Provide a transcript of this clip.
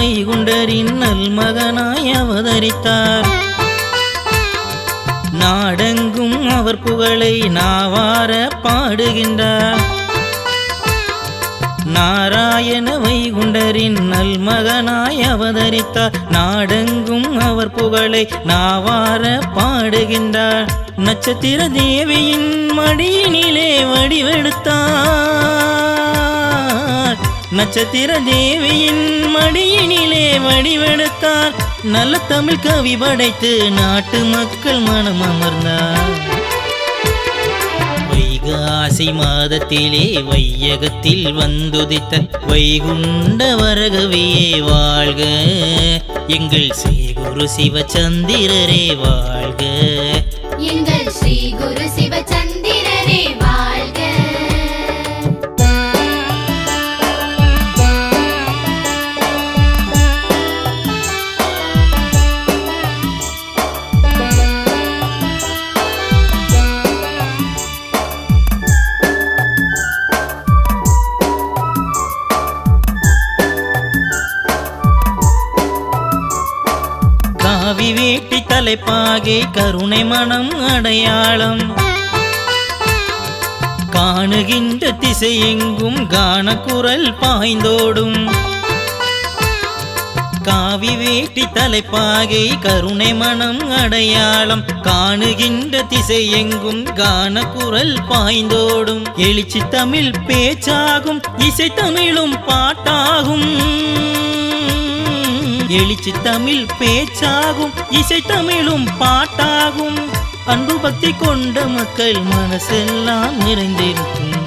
வைகுண்டரின் நல்மகனாய் அவதரித்தார். நாடெங்கும் அவர் புகழை நாவார பாடுகின்றார். நாராயண வைகுண்டரின் நல் மகனாய் அவதரித்தார். நாடெங்கும் அவர் புகழை நாவார பாடுகின்றார். நட்சத்திர தேவியின் மடியினிலே வடிவெடுத்தார். நட்சத்திர தேவியின் மடியினிலே வடிவெடுத்தார். நல்ல தமிழ் கவி படைத்து நாட்டு மக்கள் மனம் அமர்ந்தார். வைகாசி மாதத்திலே வையகத்தில் வந்துதித்த வைகுண்ட வரகவியே வாழ்க. எங்கள் ஸ்ரீ குரு சிவச்சந்திரரே வாழ்க. எங்கள் ஸ்ரீ ஆவி வீட்டி தலைப்பாகை கருணை மனம் அடையாளம். காணுகின்ற திசையெங்கும் கான குரல் பாய்ந்தோடும். காவி வேட்டி தலைப்பாகை கருணை மனம் அடையாளம். காணுகின்ற திசை எங்கும் கானக்குரல் பாய்ந்தோடும். எழுச்சி தமிழ் பேச்சாகும் இசை தமிழும் பாட்டாகும். எழுச்சி தமிழ் பேச்சாகும் இசை தமிழும் பாட்டாகும். அன்பு பக்தி கொண்ட மக்கள் மனசெல்லாம் நிறைந்திருக்கும்.